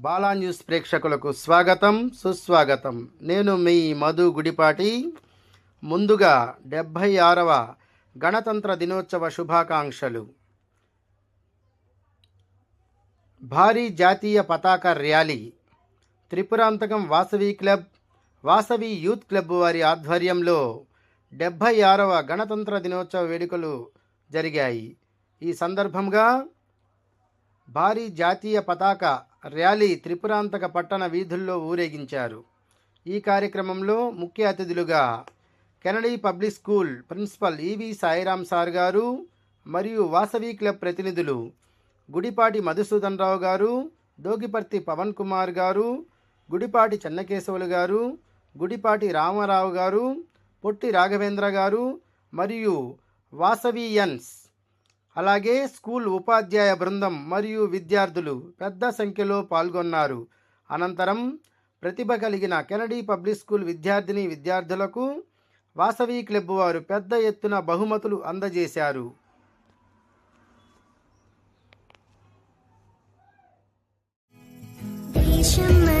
Bala news ప్రేక్షకులకు స్వాగతం సుస్వాగతం. నేను మీ మధు గుడిపాటి. ముందుగా డెబ్భై ఆరవ గణతంత్ర దినోత్సవ శుభాకాంక్షలు. భారీ జాతీయ పతాక rally. Tripurantakam Vasavi club Vasavi youth club వారి ఆధ్వర్యంలో డెబ్భై ఆరవ గణతంత్ర దినోత్సవ వేడుకలు జరిగాయి. ఈ సందర్భంగా భారీ జాతీయ పతాక ర్యాలీ త్రిపురాంతక పట్టణ వీధుల్లో ఊరేగించారు. ఈ కార్యక్రమంలో ముఖ్య అతిథులుగా Kennedy public school principal E V Sairam sir garu మరియు వాసవి క్లబ్ ప్రతినిధులు గుడిపాటి మధుసూదన్ రావు గారు దోగిపర్తి పవన్ కుమార్ గారు గుడిపాటి చెన్నకేశవులు గారు గుడిపాటి రామారావు గారు పొట్టి రాఘవేంద్ర గారు మరియు వాసవియన్స్ అలాగే స్కూల్ ఉపాధ్యాయ బృందం మరియు విద్యార్థులు పెద్ద సంఖ్యలో పాల్గొన్నారు. అనంతరం ప్రతిభ కలిగిన కెనడీ పబ్లిక్ స్కూల్ విద్యార్థిని విద్యార్థులకు వాసవి క్లబ్ వారు పెద్ద ఎత్తున బహుమతులు అందజేశారు. దేశం